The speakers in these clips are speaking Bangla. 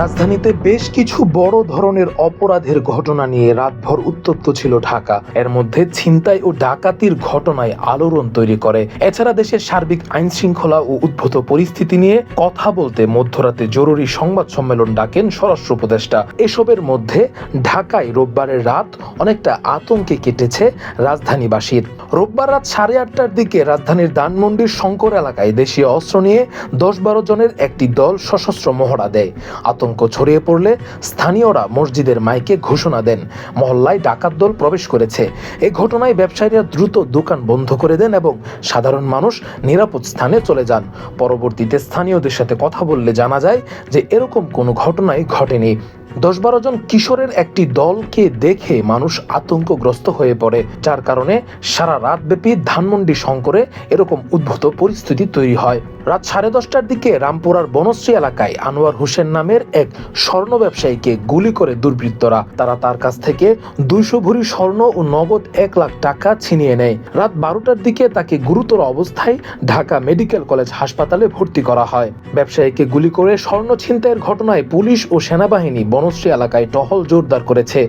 রাজধানীতে বেশ কিছু বড় ধরনের অপরাধের ঘটনা নিয়ে রাতভর উত্তপ্ত ছিল ঢাকা। এর মধ্যে ছিনতাই ও ডাকাতির ঘটনায় আলোড়ন তৈরি করে। এছাড়া দেশের সার্বিক আইন শৃঙ্খলা ও উদ্ভূত পরিস্থিতি নিয়ে কথা বলতে মধ্যরাতে জরুরি সংবাদ সম্মেলন ডাকেন স্বরাষ্ট্র উপদেষ্টা। এসবের মধ্যে ঢাকায় রোববারের রাত অনেকটা আতঙ্কে কেটেছে রাজধানীবাসীর। রোববার রাত সাড়ে আটটার দিকে রাজধানীর ধানমন্ডির শঙ্কর এলাকায় দেশীয় অস্ত্র নিয়ে দশ বারো জনের একটি দল সশস্ত্র মহড়া দেয়। আতঙ্ক ছড়িয়ে পড়লে স্থানীয়রা মসজিদের মাইকে ঘোষণা দেন। মহল্লায় ডাকাত দল প্রবেশ করেছে। এই ঘটনায় ব্যবসায়ীরা দ্রুত দোকান বন্ধ করে দেন এবং সাধারণ মানুষ নিরাপদ স্থানে চলে যান। পরবর্তীতে স্থানীয়দের সাথে কথা বললে জানা যায় যে এরকম কোনো ঘটনাই ঘটেনি। দশ বারো জন কিশোরের একটি দলকে দেখে মানুষ আতঙ্কগ্রস্ত হয়ে পড়ে, যার কারণে সারা রাতব্যাপী ধানমন্ডি শঙ্করে এরকম উদ্ভূত পরিস্থিতি তৈরি হয়। রাত সাড়ে দশটার দিকে রামপুরার বনশ্রী এলাকায় আনোয়ার হোসেন নামের এক স্বর্ণ ব্যবসায়ীকে গুলি করে দুর্বৃত্তরা। তারা তার কাছ থেকে দুইশো ভরি স্বর্ণ ও নগদ এক লাখ টাকা ছিনিয়ে নেয়। রাত বারোটার দিকে তাকে গুরুতর অবস্থায় ঢাকা মেডিকেল কলেজ হাসপাতালে ভর্তি করা হয়। ব্যবসায়ীকে গুলি করে স্বর্ণ ছিনতাইয়ের ঘটনায় পুলিশ ও সেনাবাহিনী বনশ্রী এলাকায় টহল জোরদার করেছে।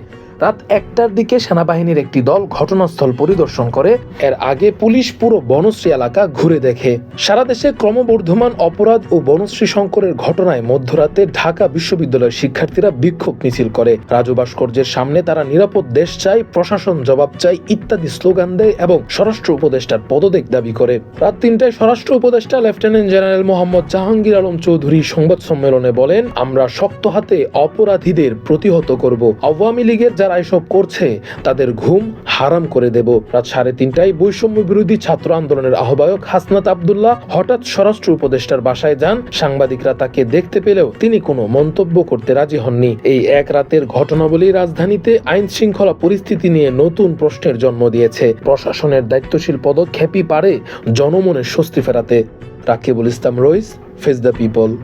রাত একটার দিকে সেনাবাহিনীর একটি দল ঘটনাস্থল পরিদর্শন করে, এর আগে পুলিশ পুরো বনশ্রী এলাকা ঘুরে দেখে। সারা দেশে ক্রমবর্ধমান অপরাধ ও বনশ্রী শঙ্করের ঘটনায় মধ্যরাতে ঢাকা বিশ্ববিদ্যালয়ের শিক্ষার্থীরা বিক্ষোভ মিছিল করে। রাজু ভাস্কর্যের সামনে তারা নিরাপদ দেশ চাই, প্রশাসন জবাব চাই ইত্যাদি স্লোগান দেয় এবং স্বরাষ্ট্র উপদেষ্টার পদত্যাগ দাবি করে। রাত তিনটায় স্বরাষ্ট্র উপদেষ্টা লেফটেন্যান্ট জেনারেল মোহাম্মদ জাহাঙ্গীর আলম চৌধুরী সংবাদ সম্মেলনে বলেন, আমরা শক্ত হাতে অপরাধীদের প্রতিহত করব। আওয়ামী লীগের যারা এসব করছে, তাদের ঘুম হারাম করে দেব। রাত সাড়ে তিনটায় বৈষম্য বিরোধী ছাত্র আন্দোলনের আহ্বায়ক হাসনাত আবদুল্লাহ হঠাৎ স্বরাষ্ট্র উপদেষ্টার বাসায় যান। সাংবাদিকরা তাকে দেখতে পেলেও তিনি কোনো মন্তব্য করতে রাজি হননি। এই এক রাতের ঘটনাবলী রাজধানীতে আইন শৃঙ্খলা পরিস্থিতি নিয়ে নতুন প্রশ্নের জন্ম দিয়েছে। প্রশাসনের দায়িত্বশীল পদক্ষেপই পারে জনমনের স্বস্তি ফেরাতে। Rakibul Islam Rais, face the people.